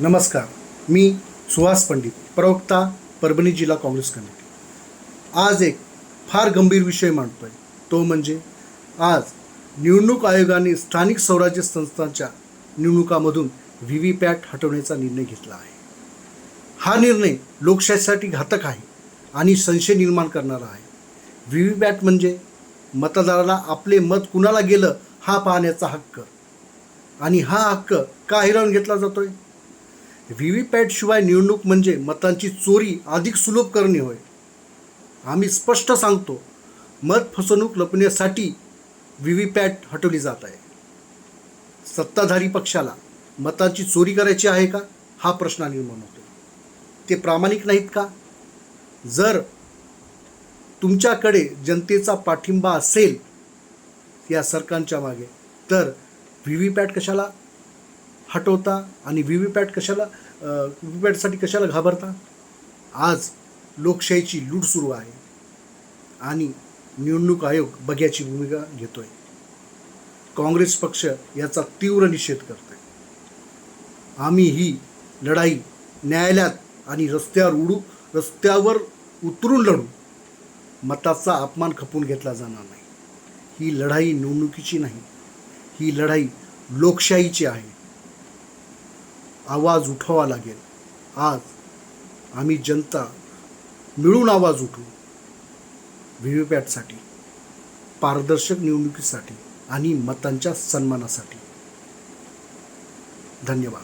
नमस्कार मी सुहास पंडित प्रवक्ता परभणी जिल्हा काँग्रेस कमिटी. आज एक फार गंभीर विषय मांडतो आहे तो म्हणजे आज निवडणूक आयोगाने स्थानिक स्वराज्य संस्थांच्या निवडणुकामधून व्ही व्ही पॅट हटवण्याचा निर्णय घेतला आहे. हा निर्णय लोकशाहीसाठी घातक आहे आणि संशय निर्माण करणारा आहे. व्ही व्ही पॅट म्हणजे मतदाराला आपले मत कुणाला गेलं हा पाहण्याचा हक्क. आणि हा हक्क का हिरावून घेतला जातोय? व्ही व्ही पॅटशिवाय निवडणूक म्हणजे मतांची चोरी अधिक सुलभ करणे होय. आम्ही स्पष्ट सांगतो मत फसवणूक लपण्यासाठी व्ही व्ही पॅट हटवली जात आहे. सत्ताधारी पक्षाला मतांची चोरी करायची आहे का? हा प्रश्न निर्माण होतो. ते प्रामाणिक नाहीत का? जर तुमच्याकडे जनतेचा पाठिंबा असेल या सरकारच्या मागे तर व्ही व्ही पॅट कशाला? हटवता आणि व्ही व्ही पॅट कशाला व्ही व्ही पॅटसाठी कशाला घाबरता? आज लोकशाहीची लूट सुरू आहे आणि निवडणूक आयोग बघ्याची भूमिका घेतोय. काँग्रेस पक्ष याचा तीव्र निषेध करतोय. आम्ही ही लढाई न्यायालयात आणि रस्त्यावर उडू रस्त्यावर उतरून लढू मताचा अपमान खपून घेतला जाणार नाही. ही लढाई निवडणुकीची नाही ही लढाई लोकशाहीची आहे. आवाज उठवावा लागेल. आज आम्ही जनता मिळून आवाज उठवू. व्ही व्ही पॅटसाठी पारदर्शक निवडणुकीसाठी आणि मतांच्या सन्मानासाठी. धन्यवाद.